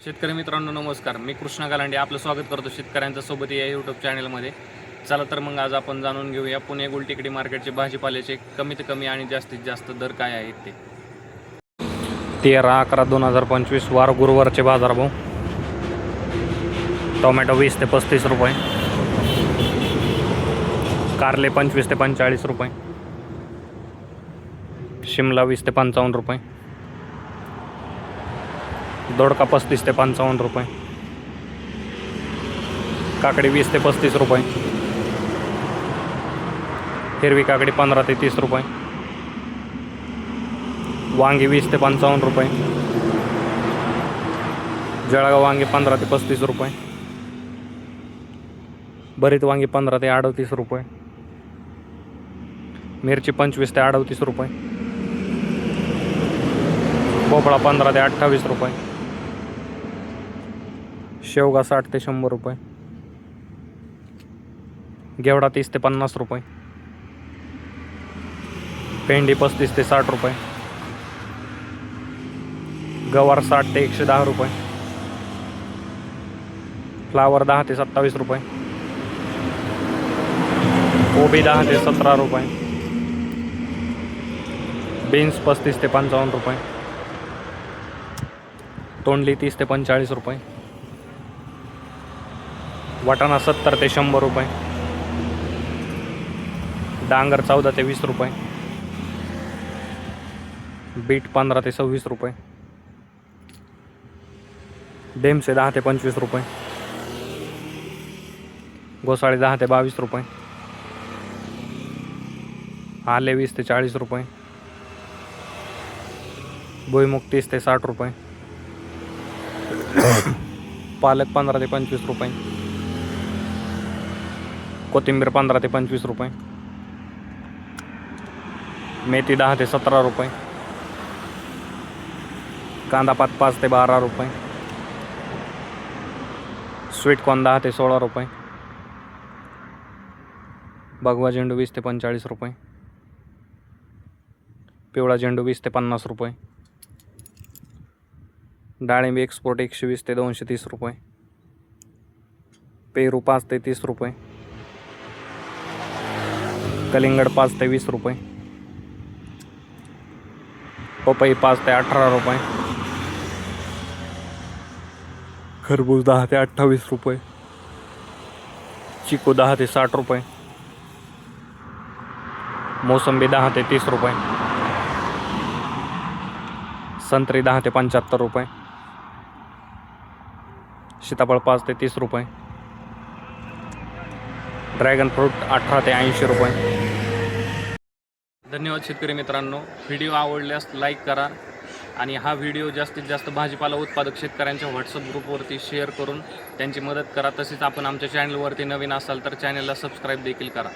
शेतकरी मित्रांनो नमस्कार. मी कृष्णा गालांडे आपलं स्वागत करतो शेतकऱ्यांच्या सोबत या यूट्यूब चॅनलमध्ये चला तर मग आज आपण जाणून घेऊया पुणे गुलटेकडी मार्केटचे भाजीपाल्याचे कमीत कमी आणि जास्तीत जास्त दर काय आहेत ते. तेरा अकरा दोन हजार पंचवीस वार गुरुवारचे बाजारभाव. टोमॅटो वीस ते पस्तीस रुपये. कारले पंचवीस ते पंचेचाळीस रुपये. शिमला वीस ते पंचावन्न रुपये. दोडका पस्तीस ते पंचावन्न रुपये. काकडी वीस ते पस्तीस रुपये. हिरवी काकडी पंधरा ते तीस रुपये. वांगी वीस ते पंचावन्न रुपये. जळगाव वांगी पंधरा ते पस्तीस रुपये. भरीत वांगी पंधरा ते अडतीस रुपये. मिरची पंचवीस ते अडतीस रुपये. भोपळा पंधरा ते अठ्ठावीस रुपये. शेवगा साठ ते शंभर रुपये. घेवडा तीस ते पन्नास रुपये. पेंडी पस्तीस ते साठ रुपये. गवार साठ ते एकशे दहा रुपये. फ्लावर दहा ते सत्तावीस रुपये. कोबी दहा ते सतरा रुपये. बीन्स पस्तीस ते पंचावन्न रुपये. तोंडली तीस ते पंचेचाळीस रुपये. वाटाणा सत्तर ते शंभर रुपये. डांगर चौदा ते वीस रुपये. बीट पंधरा ते सव्वीस रुपये. डेमसे दहा ते पंचवीस रुपये. घोसाळे दहा ते बावीस रुपये. आले वीस ते चाळीस रुपये. भुईमुग तीस ते साठ रुपये. पालक पंधरा ते पंचवीस रुपये. कोथिंबीर पंधरा ते पंचवीस रुपये. मेथी दहा ते सतरा रुपये. कांदा पात पाच ते बारा रुपये. स्वीट कॉर्न दहा ते सोळा रुपये. भगवा झेंडू वीस ते पंचेचाळीस रुपये. पिवळा झेंडू वीस ते पन्नास रुपये. डाळिंब एक्सपोर्ट एकशे वीस ते दोनशे तीस रुपये. पेरू पाच ते तीस रुपये. कलिंगड पाच ते वीस रुपये. पपई पाच ते अठरा रुपये. खरबूज दहा ते अठ्ठावीस रुपये. चिकू दहा ते साठ रुपये. मोसंबी दहा ते तीस रुपये. संत्री दहा ते पंच्याहत्तर रुपये. सीताफळ पाच ते तीस रुपये. ड्रॅगन फ्रूट अठरा ते ऐंशी रुपये. धन्यवाद शेतकरी मित्रांनो. व्हिडिओ आवडल्यास लाईक करा आणि हा व्हिडिओ जास्तीत जास्त भाजीपाला उत्पादक शेतकऱ्यांच्या व्हॉट्सअप ग्रुपवरती शेअर करून त्यांची मदत करा. तसेच आपण आमच्या चॅनलवरती नवीन असाल तर चॅनलला सबस्क्राईब देखील करा.